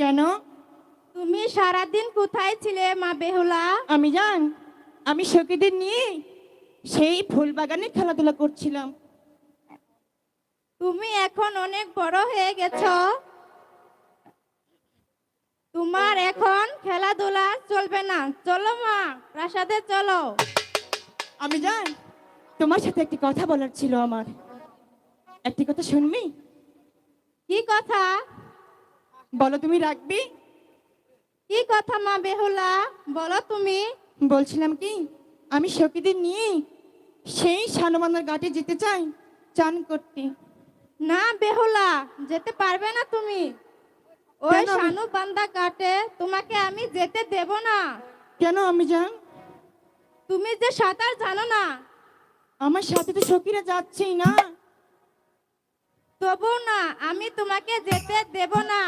কেন? তুমি সারাদিন কোথায় ছিলে মা বেহুলা? আমি জান আমি সখীদের নিয়ে সেই ফুল বাগানে খেলাধুলা করছিলাম। তুমি এখন অনেক বড় হয়ে গেছো। তোমার এখন খেলাধুলা চলবে না। চলো মা প্রাসাদে চলো। আমি জান তোমার সাথে একটি কথা বলার ছিল আমার। একটি কথা শুনবি? কি কথা? বলো তুমি রাখবি? কি কথা মা বেহুলা? বলো তুমি। বলছিলাম কি আমি সখীদের নিয়ে সেই শানবান্ধার ঘাটে যেতে চাই চান করতে। না বেহুলা যেতে পারবে না তুমি। ওই কেন? শানু বান্দা কাটে তোমাকে আমি যেতে দেব না। কেন আমি জান তুমি যে সাঁতার জানো না। আমার সাথে তো সখীরা যাচ্ছেই না। তবু না আমি তোমাকে যেতে দেব না।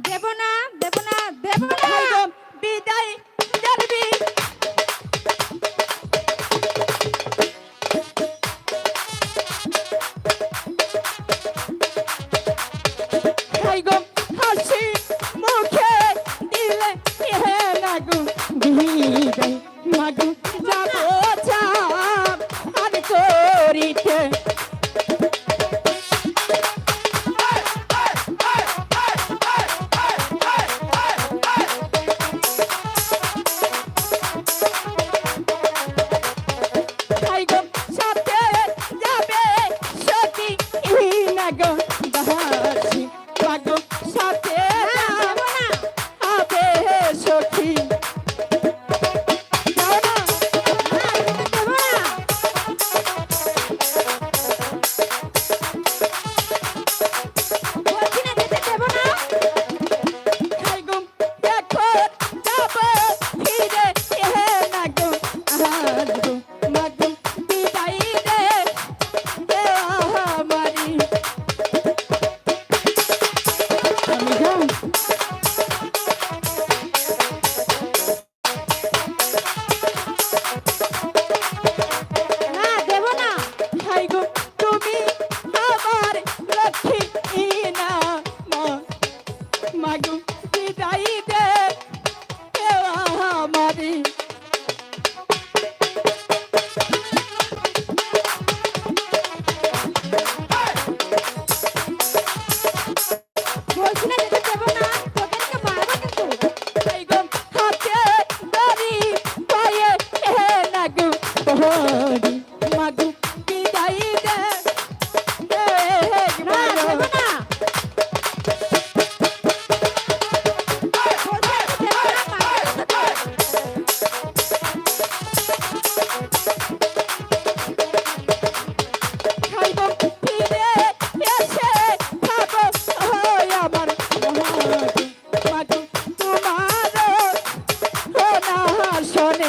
দেব না দেব না দেব না। বিদায়।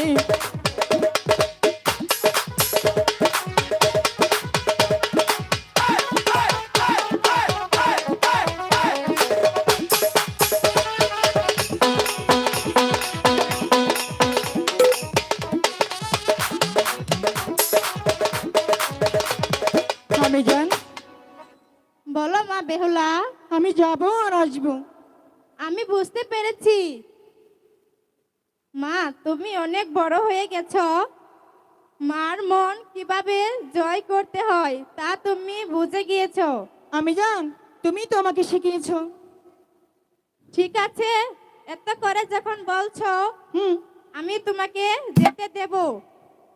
রে আমি জান বলো মা বেহুলা। আমি যাব আর আসব। আমি বুঝতে পেরেছি। মা তুমি অনেক বড় হয়ে গেছ। মার মন কীভাবে জয় করতে হয় তা তুমি বুঝে গিয়েছ। আমি জান তুমি তো আমাকে শিখিয়েছো। ঠিক আছে এত করে যখন বলছো হুম। আমি তোমাকে যেতে দেব।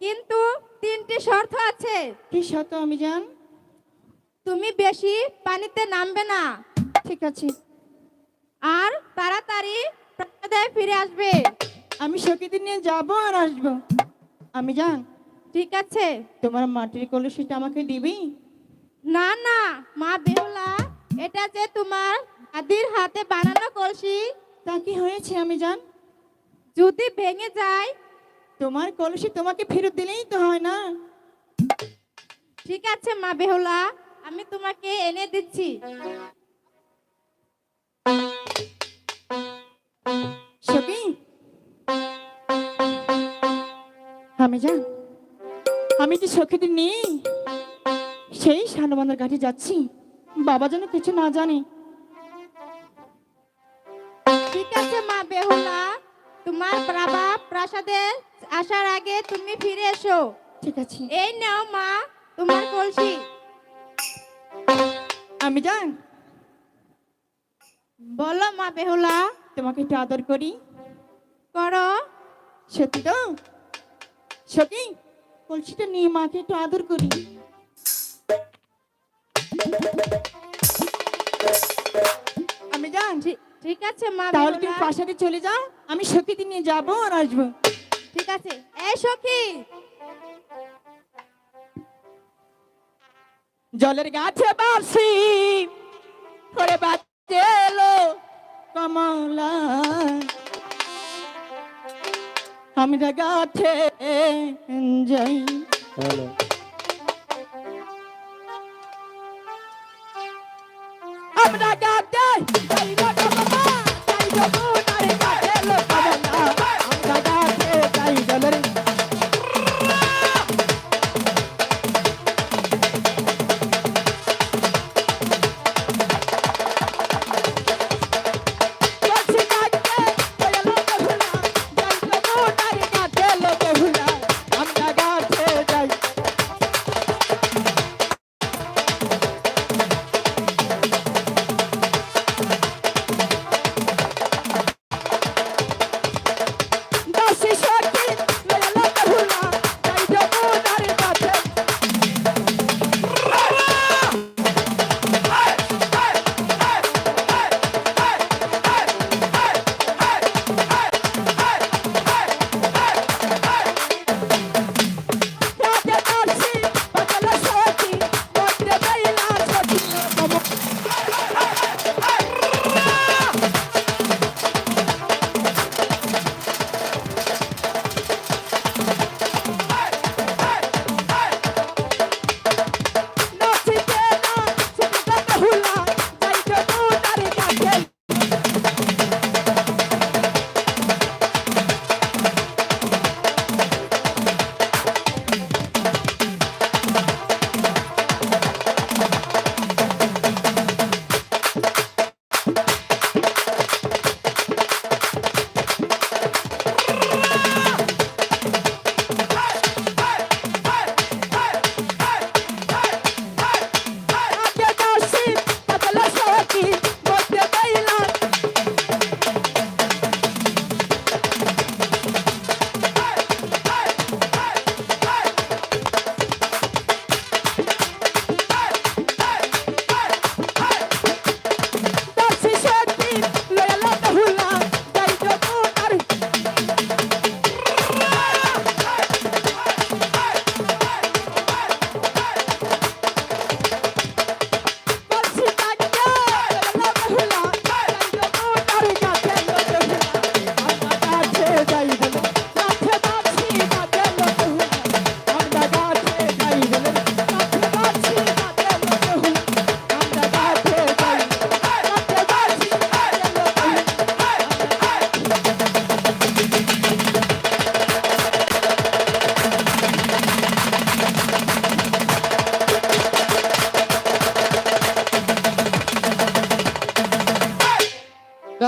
কিন্তু তিনটি শর্ত আছে। কি সত আমি জান? তুমি বেশি পানিতে নামবে না। ঠিক আছে। আর তাড়াতাড়ি ফিরে আসবে। আমি সখীতে নিয়ে যাব আর আসব। আমি জান ঠিক আছে। তোমার মাটির কলসিটা আমাকে দিবি? না না মা বেহুলা এটা যে তোমার দাদির হাতে বানানো কলসি। তা কি হয়েছে আমি জান যদি ভেঙে যায়। তোমার কলসি তোমাকে ফেরত দিলেই তো হয় না। ঠিক আছে মা বেহুলা আমি তোমাকে এনে দিচ্ছি। আমি জান আমি কি সখীতে নেই সেই শানবান্ধার ঘাটে যাচ্ছি। বাবা যেন কিছু না জানে। ঠিক আছে মা বেহুলা। তোমার বাবা প্রাসাদে আসার আগে তুমি ফিরে এসো। ঠিক আছে। এই নাও মা তোমার কলসি। আমি জান বলো মা বেহুলা। তোমাকে একটু আদর করি। করো। সত্যি তো? সত্যি কলসিটা নিয়ে মাকে একটু আদর করি। আমি জান ঠিক- আছে মা তাহলে তুমি প্রাসাদে চলে যাও আমি সখীতে নিয়ে যাব আর আসব। ঠিক আছে। এ সখী। জলের গাছে বাসি করে বাচ্চে এলো কমলা। আমি গাছে যাই। আমরা গাছে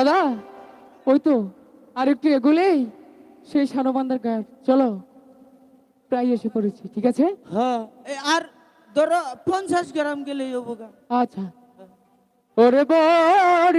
দাদা ওই তো আর একটু এগুলেই সেই সানবান্দার গায়ে। চলো প্রায় এসে পড়েছি ঠিক আছে? হ্যাঁ আর ধরো পঞ্চাশ গ্রাম গেলেই হব আচ্ছা। ওরে বড়